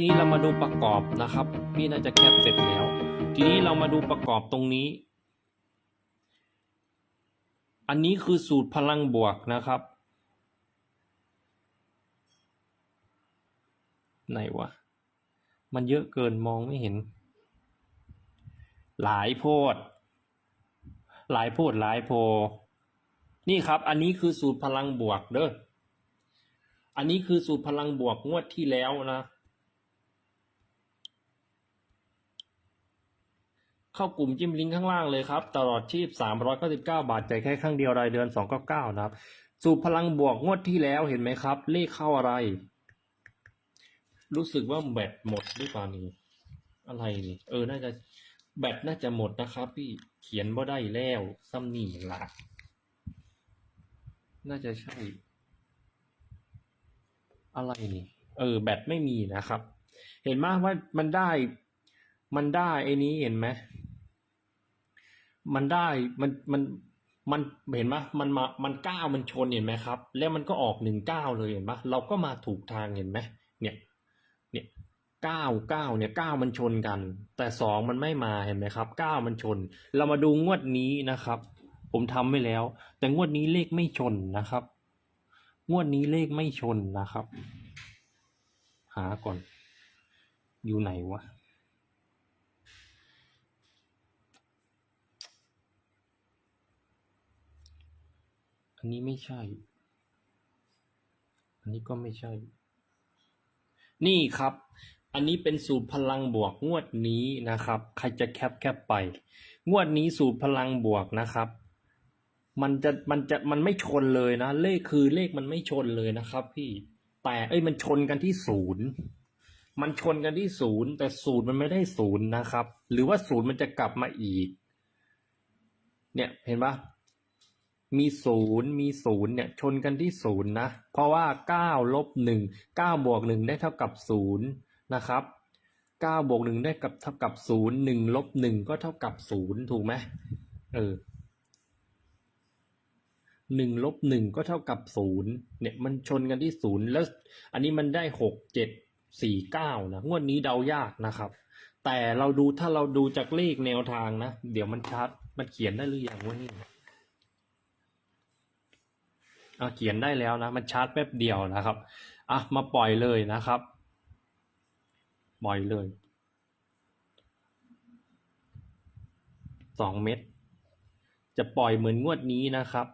ทีนี้เรามาดูประกอบนะครับ พี่น่าจะแคปเสร็จแล้ว ทีนี้เรามาดูประกอบตรงนี้ อันนี้คือสูตรพลังบวกนะครับ ไหนวะ มันเยอะเกินมองไม่เห็น หลายโพด หลายโพดหลายโพ นี่ครับ อันนี้คือสูตรพลังบวกเด้อ อันนี้คือสูตรพลังบวกงวดที่แล้วนะ เข้ากลุ่มจิ้มลิงก์ข้างล่างเลยครับ ตลอดชีพ 399 บาทจ่ายแค่ครั้งเดียวรายเดือน 299 นะครับ สูตรพลังบวกงวดที่แล้วเห็นไหมครับ เลขเข้าอะไร รู้สึกว่าแบตหมดหรือเปล่านี่อะไรนี่ เออ น่าจะแบตน่าจะหมดนะครับ พี่เขียนบ่ได้แล้วซ้ำนี่ละน่าจะใช่ อะไรนี่ เออ แบตไม่มีนะครับ เห็นไหมว่ามันได้ มันได้ไอ้นี้เห็นไหม มันได้มันมันมันเห็นไหมมันมามันเก้ามันชนเห็นไหมครับ แล้วมันก็ออกหนึ่งเก้าเลยเห็นไหมเราก็มาถูกทางเห็นไหมเนี่ยเนี่ยเก้าเก้าเนี่ยเก้ามันชนกัน แต่สองมันไม่มาเห็นไหมครับเก้ามันชน เรามาดูงวดนี้นะครับ ผมทำไว้แล้ว แต่งวดนี้เลขไม่ชนนะครับ งวดนี้เลขไม่ชนนะครับ หาก่อน อยู่ไหนวะ อันนี้ไม่ใช่ อันนี้ก็ไม่ใช่ นี่ครับ อันนี้เป็นสูตรพลังบวกงวดนี้นะครับ ใครจะแคปแคปไป งวดนี้สูตรพลังบวกนะครับมันจะมันจะมันไม่ชนเลยนะ เลขคือเลขมันไม่ชนเลยนะครับ พี่แต่เอ้ยมันชนกันที่ศูนย์มันชนกันที่ศูนย์แต่ศูนย์มันไม่ได้ศูนย์นะครับ หรือว่าศูนย์มันจะกลับมาอีก เนี่ยเห็นปะ มีศูนย์มีศูนย์เนี่ยชนกันที่ศูนย์นะ เพราะว่าเก้าลบหนึ่งเก้าบวกหนึ่งได้เท่ากับศูนย์นะครับเก้าบวกหนึ่งได้กับเท่ากับศูนย์หนึ่งลบหนึ่งก็เท่ากับศูนย์ถูกไหมเออหนึ่งลบหนึ่งก็เท่ากับศูนย์เนี่ยมันชนกันที่ศูนย์แล้ว อันนี้มันได้หกเจ็ดสี่เก้านะงวดนี้เดายากนะครับ แต่เราดูถ้าเราดูจากเลขแนวทางนะ เดี๋ยวมันชัดมันเขียนได้หรือยังวะนี่ เขียนได้แล้วนะมันชาร์จแป๊บเดียวนะครับอะมาปล่อยเลยนะครับ ปล่อยเลยสองเม็ดจะปล่อยเหมือนงวดนี้นะครับ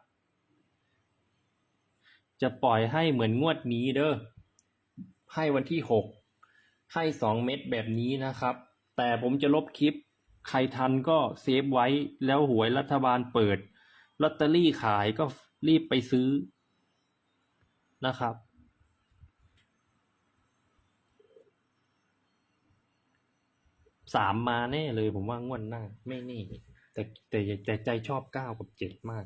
จะปล่อยให้เหมือนงวดนี้เด้อให้วันที่หกให้สองเม็ดแบบนี้นะครับ แต่ผมจะลบคลิปใครทันก็เซฟไว้แล้วหวยรัฐบาลเปิดลอตเตอรี่ขายก็รีบไปซื้อ นะครับ สามมาแน่เลยผมว่างวดหน้า ไม่แน่แต่แต่แต่ใจชอบเก้ากับเจ็ดมาก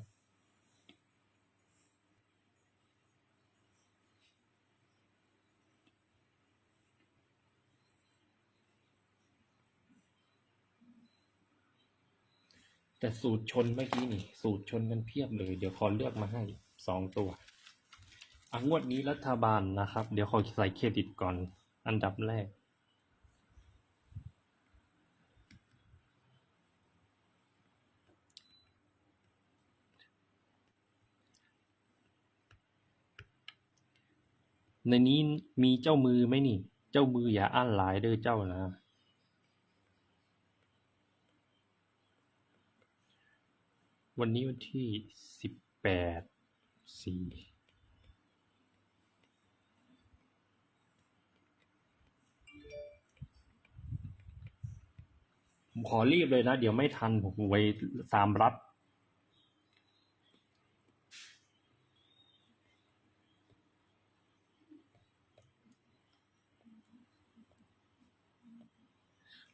แต่สูตรชนเมื่อกี้นี่ สูตรชนกันเพียบเลย เดี๋ยวขอเลือกมาให้สองตัว งวดนี้รัฐบาลนะครับ เดี๋ยวขอใส่เครดิตก่อน อันดับแรก ในนี้มีเจ้ามือไหมนี่ เจ้ามืออย่าอั้นหลายเด้อเจ้านะวันนี้วันที่สิบแปดสี่ ผมขอรีบเลยนะ เดี๋ยวไม่ทัน ผมไว้สามรัฐ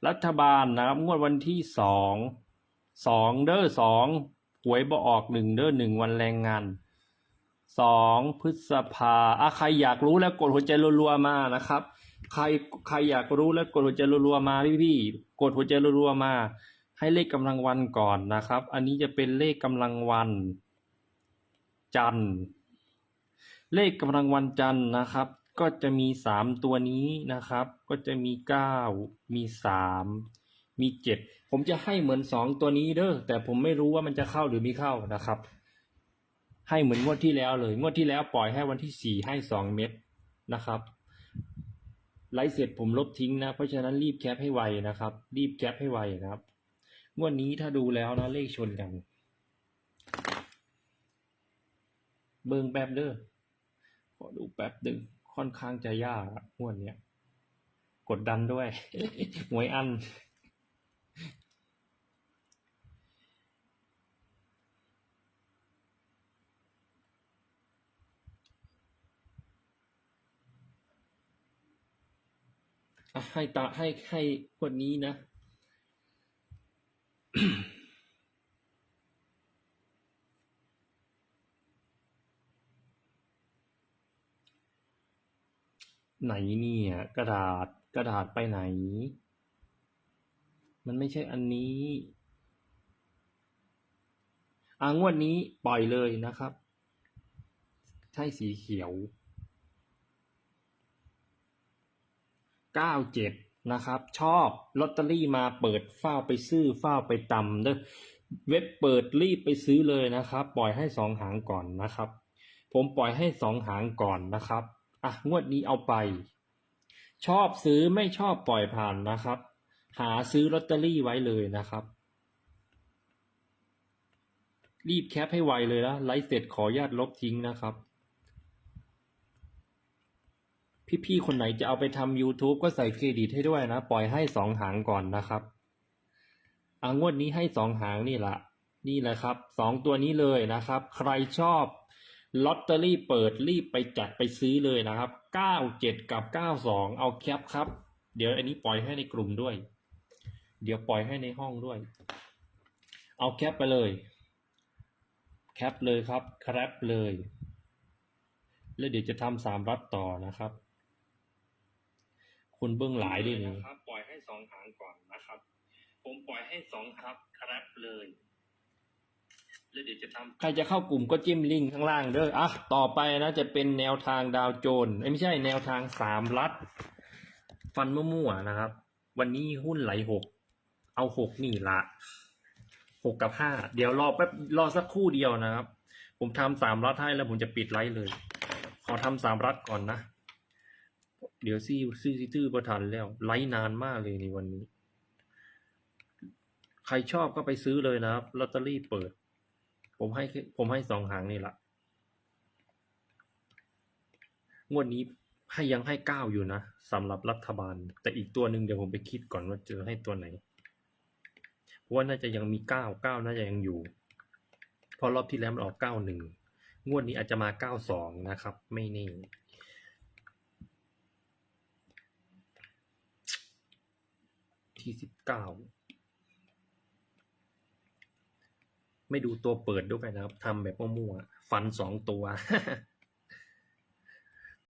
รัฐบาลนะครับงวดวันที่สองสองเด้อสองหวยบ่ออกหนึ่งเด้อหนึ่งวันแรงงานสองพฤษภาอะใครอยากรู้แล้วกดหัวใจรัวๆมานะครับ ใครใครอยากรู้แล้วกดหัวใจรัวๆมาพี่ๆกดหัวใจรัวๆมา ให้เลขกำลังวันก่อนนะครับ อันนี้จะเป็นเลขกำลังวัน จันทร์เลขกำลังวันจันทร์นะครับ ก็จะมีสามตัวนี้นะครับ ก็จะมีเก้ามีสามมีเจ็ดผมจะให้เหมือนสองตัวนี้เด้อแต่ผมไม่รู้ว่ามันจะเข้าหรือไม่เข้านะครับ ให้เหมือนงวดที่แล้วเลย งวดที่แล้วปล่อยให้วันที่สี่ให้สองเม็ดนะครับ ไลฟ์เสร็จผมลบทิ้งนะ เพราะฉะนั้นรีบแคปให้ไวนะครับ รีบแคปให้ไวนะครับงวดนี้ถ้าดูแล้วนะเลขชนกัน เบิงแป๊บเด้อขอดูแป๊บดึงค่อนข้างจะยากงวดเนี้ยกดดันด้วยหวยอัน ให้ตาให้ให้คนนี้นะ ไหนเนี่ย กระดาษกระดาษไปไหน มันไม่ใช่อันนี้อ่างวดนี้ปล่อยเลยนะครับ ใช่สีเขียว เก้าเจ็ดนะครับ ชอบลอตเตอรี่มาเปิดเฝ้าไปซื้อเฝ้าไปตำเด้อเว็บเปิดรีบไปซื้อเลยนะครับ ปล่อยให้สองหางก่อนนะครับ ผมปล่อยให้สองหางก่อนนะครับอะงวดนี้เอาไป ชอบซื้อไม่ชอบปล่อยผ่านนะครับ หาซื้อลอตเตอรี่ไว้เลยนะครับ รีบแคปให้ไวเลยนะไลฟ์เสร็จขออนุญาตลบทิ้งนะครับ พี่ๆคนไหนจะเอาไปทำ YouTube ก็ใส่เครดิตให้ด้วยนะ ปล่อยให้สองหางก่อนนะครับอางวดนี้ให้สองหางนี่แหละนี่แหละครับสองตัวนี้เลยนะครับ ใครชอบลอตเตอรี่เปิดรีบไปจัดไปซื้อเลยนะครับเก้าเจ็ดกับเก้าสองเอาแคปครับ เดี๋ยวอันนี้ปล่อยให้ในกลุ่มด้วย เดี๋ยวปล่อยให้ในห้องด้วย เอาแคปไปเลย แคปเลยครับแคปเลย แล้วเดี๋ยวจะทำสามรัดต่อนะครับ คุณเบื้องหลายด้วยนะครับ ปล่อยให้สองหางก่อนนะครับ ผมปล่อยให้สองครับครับเลยแล้วเดี๋ยวจะทำใครจะเข้ากลุ่มก็จิ้มลิงก์ข้างล่างเด้ออะต่อไปนะจะเป็นแนวทางดาวโจนส์เอ้ยไม่ใช่แนวทางสามรัด ฟันมั่วๆนะครับ วันนี้หุ้นไหลหกเอาหกนี่ละหกกับห้าเดี๋ยวรอแป๊บรอสักครู่เดียวนะครับ ผมทำสามรัดให้แล้วผมจะปิดไลฟ์เลย ขอทำสามรัดก่อนนะ เดี๋ยวซี่ซื้อซื้อประทันแล้ว ไลฟ์นานมากเลยในวันนี้ ใครชอบก็ไปซื้อเลยนะครับลอตเตอรี่เปิด ผมให้ผมให้สองหางนี่แหละงวดนี้ให้ยังให้เก้าอยู่นะสำหรับรัฐบาล แต่อีกตัวหนึ่งเดี๋ยวผมไปคิดก่อนว่าเจอให้ตัวไหนเพราะว่าน่าจะยังมีเก้าเก้าน่าจะยังอยู่เพราะรอบที่แล้วมันออกเก้าหนึ่งงวดนี้อาจจะมาเก้าสองนะครับ ไม่แน่ ที่สิบเก้าไม่ดูตัวเปิดด้วยนะครับทำแบบมั่วๆฟันสองตัว